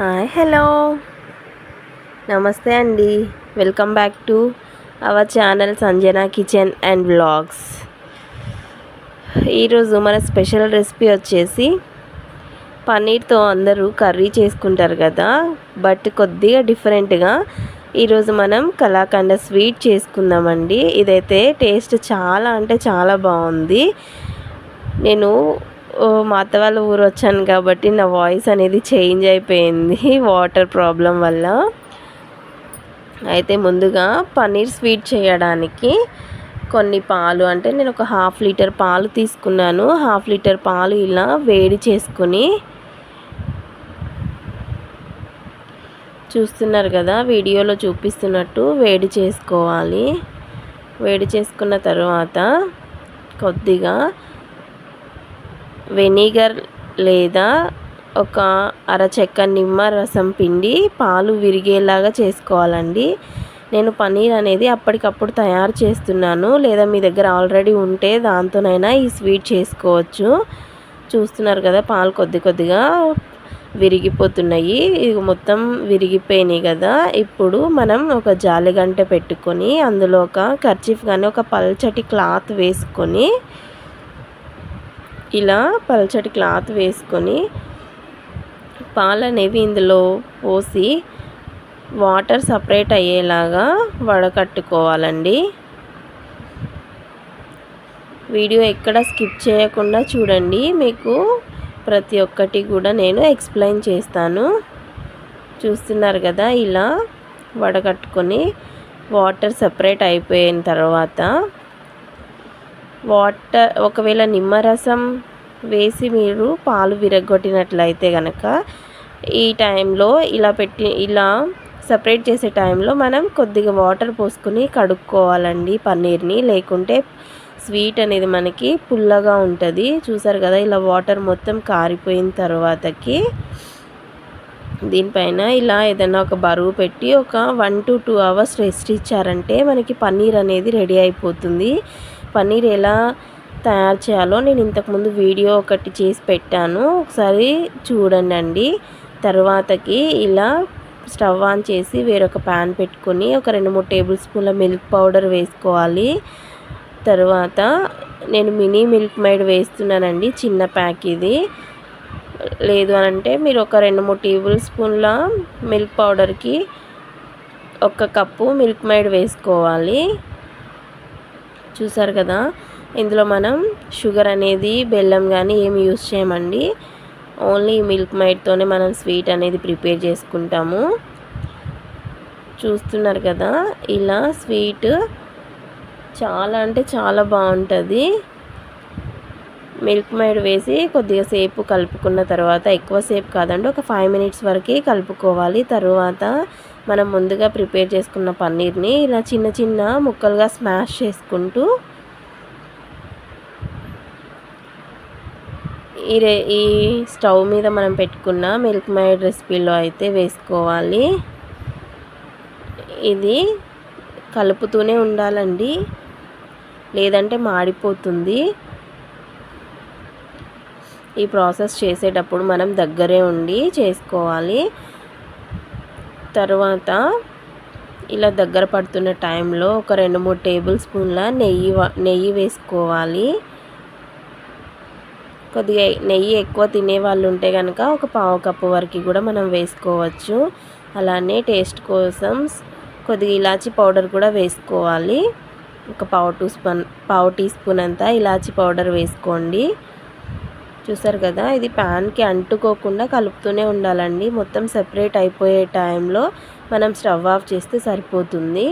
Hi hello. నమస్తే అండి. Welcome back to our channel Sanjana kitchen and vlogs. ఈరోజు మన స్పెషల్ రెసిపీ వచ్చేసి పన్నీర్తో అందరూ కర్రీ చేసుకుంటారు కదా బట్ కొద్దిగా డిఫరెంట్గా ఈరోజు మనం కలాకండ స్వీట్ చేసుకుందామండి. ఇదైతే టేస్ట్ చాలా అంటే చాలా బాగుంది. నేను మా అత్త వాళ్ళ ఊరు వచ్చాను కాబట్టి నా వాయిస్ అనేది చేంజ్ అయిపోయింది వాటర్ ప్రాబ్లం వల్ల. అయితే ముందుగా పన్నీర్ స్వీట్ చేయడానికి కొన్ని పాలు అంటే నేను ఒక హాఫ్ లీటర్ పాలు తీసుకున్నాను. హాఫ్ లీటర్ పాలు ఇలా వేడి చేసుకుని చూస్తున్నారు కదా వీడియోలో చూపిస్తున్నట్టు వేడి చేసుకోవాలి. వేడి చేసుకున్న తర్వాత కొద్దిగా వెనిగర్ లేదా ఒక అరచెక్క నిమ్మ రసం పిండి పాలు విరిగేలాగా చేసుకోవాలండి. నేను పన్నీర్ అనేది అప్పటికప్పుడు తయారు చేస్తున్నాను. లేదా మీ దగ్గర ఆల్రెడీ ఉంటే దాంతోనైనా ఈ స్వీట్ చేసుకోవచ్చు. చూస్తున్నారు కదా పాలు కొద్ది కొద్దిగా విరిగిపోతున్నాయి. ఇవి మొత్తం విరిగిపోయినాయి కదా. ఇప్పుడు మనం ఒక జాలిగంట పెట్టుకొని అందులో ఒక కర్చీఫ్ కానీ ఒక పల్చటి క్లాత్ వేసుకొని ఇలా పల్చటి క్లాత్ వేసుకొని పాలు అనేవి ఇందులో పోసి వాటర్ సపరేట్ అయ్యేలాగా వడకట్టుకోవాలండి. వీడియో ఎక్కడ స్కిప్ చేయకుండా చూడండి. మీకు ప్రతి ఒక్కటి కూడా నేను ఎక్స్ప్లెయిన్ చేస్తాను. చూస్తున్నారు కదా ఇలా వడకట్టుకొని వాటర్ సపరేట్ అయిపోయిన తర్వాత వాటర్ ఒకవేళ నిమ్మరసం వేసి మీరు పాలు విరగొట్టినట్లయితే కనుక ఈ టైంలో ఇలా పెట్టి ఇలా సపరేట్ చేసే టైంలో మనం కొద్దిగా వాటర్ పోసుకొని కడుక్కోవాలండి పన్నీర్ని. లేకుంటే స్వీట్ అనేది మనకి పుల్లగా ఉంటుంది. చూసారు కదా ఇలా వాటర్ మొత్తం కారిపోయిన తర్వాతకి దీనిపైన ఇలా ఏదైనా ఒక బరువు పెట్టి ఒక one to two hours rest ఇచ్చారంటే మనకి పన్నీర్ అనేది రెడీ అయిపోతుంది. పన్నీర్ ఎలా తయారు చేయాలో నేను ఇంతకుముందు వీడియో ఒకటి చేసి పెట్టాను. ఒకసారి చూడండి తర్వాతకి ఇలా స్టవ్ ఆన్ చేసి వేరొక ప్యాన్ పెట్టుకొని ఒక రెండు మూడు టేబుల్ స్పూన్ల మిల్క్ పౌడర్ వేసుకోవాలి. తర్వాత నేను మినీ మిల్క్ మైడ్ వేస్తున్నానండి చిన్న ప్యాక్ ఇది. లేదు అని అంటే మీరు ఒక రెండు మూడు టేబుల్ స్పూన్ల మిల్క్ పౌడర్కి ఒక కప్పు మిల్క్ మైడ్ వేసుకోవాలి. చూసారు కదా ఇందులో మనం షుగర్ అనేది బెల్లం కానీ ఏమి యూస్ చేయమండి. ఓన్లీ మిల్క్ మైట్తోనే మనం స్వీట్ అనేది ప్రిపేర్ చేసుకుంటాము. చూస్తున్నారు కదా ఇలా స్వీట్ చాలా అంటే చాలా బాగుంటుంది. మిల్క్ మైడ్ వేసి కొద్దిగా సేపు కలుపుకున్న తర్వాత ఎక్కువసేపు కాదండి ఒక ఫైవ్ మినిట్స్ వరకు కలుపుకోవాలి. తర్వాత మనం ముందుగా ప్రిపేర్ చేసుకున్న పన్నీర్ని ఇలా చిన్న చిన్న ముక్కలుగా స్మాష్ చేసుకుంటూ ఈ రే ఈ స్టవ్ మీద మనం పెట్టుకున్న మిల్క్ మైడ్ రెసిపీలో అయితే వేసుకోవాలి. ఇది కలుపుతూనే ఉండాలండి. లేదంటే మాడిపోతుంది. ఈ ప్రాసెస్ చేసేటప్పుడు మనం దగ్గరే ఉండి చేసుకోవాలి. తర్వాత ఇలా దగ్గర పడుతున్న టైంలో ఒక రెండు మూడు టేబుల్ స్పూన్ల నెయ్యి నెయ్యి వేసుకోవాలి. కొద్దిగా నెయ్యి ఎక్కువ తినే వాళ్ళు ఉంటే కనుక ఒక పావు కప్పు వరకు కూడా మనం వేసుకోవచ్చు. అలానే టేస్ట్ కోసం కొద్దిగా ఇలాచీ పౌడర్ కూడా వేసుకోవాలి. ఒక పావు టూ స్పూన్ పావు టీ స్పూన్ అంతా ఇలాచీ పౌడర్ వేసుకోండి. చూసారు కదా ఇది ప్యాన్కి అంటుకోకుండా కలుపుతూనే ఉండాలండి. మొత్తం సెపరేట్ అయిపోయే టైంలో మనం స్టవ్ ఆఫ్ చేస్తే సరిపోతుంది.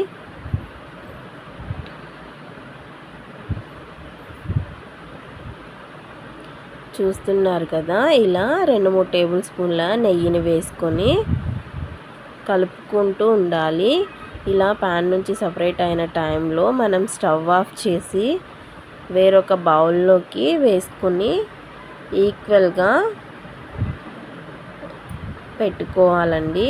చూస్తున్నారు కదా ఇలా రెండు మూడు టేబుల్ స్పూన్ల నెయ్యిని వేసుకొని కలుపుకుంటూ ఉండాలి. ఇలా ప్యాన్ నుంచి సపరేట్ అయిన టైంలో మనం స్టవ్ ఆఫ్ చేసి వేరొక బౌల్లోకి వేసుకొని ఈక్వల్గా పెట్టుకోవాలండి.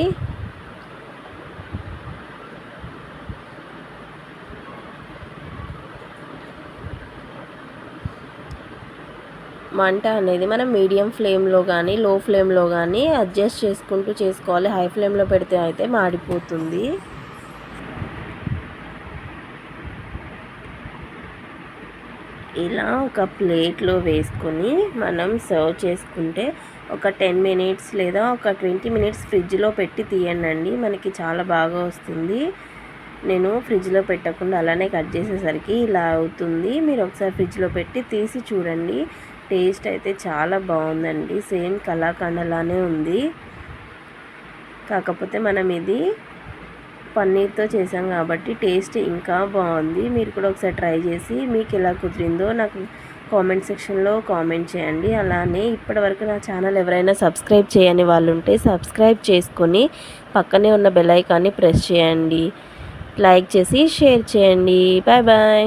మంట అనేది మనం మీడియం ఫ్లేమ్లో కానీ లో ఫ్లేమ్లో కానీ అడ్జస్ట్ చేసుకుంటూ చేసుకోవాలి. హై ఫ్లేమ్లో పెడితే అయితే మాడిపోతుంది. ఇలా ఒక ప్లేట్లో వేసుకొని మనం సర్వ్ చేసుకుంటే ఒక టెన్ మినిట్స్ లేదా ఒక ట్వంటీ మినిట్స్ ఫ్రిడ్జ్లో పెట్టి తీయండి మనకి చాలా బాగా వస్తుంది. నేను ఫ్రిడ్జ్లో పెట్టకుండా అలానే కట్ చేసేసరికి ఇలా అవుతుంది. మీరు ఒకసారి ఫ్రిడ్జ్లో పెట్టి తీసి చూడండి. టేస్ట్ అయితే చాలా బాగుందండి. సేమ్ కలాకండలానే ఉంది. కాకపోతే మనం ఇది పన్నీర్తో చేసాం కాబట్టి టేస్ట్ ఇంకా బాగుంది. మీరు కూడా ఒకసారి ట్రై చేసి మీకు ఎలా కుదిరిందో నాకు కామెంట్ సెక్షన్లో కామెంట్ చేయండి. అలానే ఇప్పటివరకు నా ఛానల్ ఎవరైనా సబ్స్క్రైబ్ చేయని వాళ్ళు ఉంటే సబ్స్క్రైబ్ చేసుకొని పక్కనే ఉన్న బెల్ ఐకాన్ని ప్రెస్ చేయండి. లైక్ చేసి షేర్ చేయండి. Bye bye.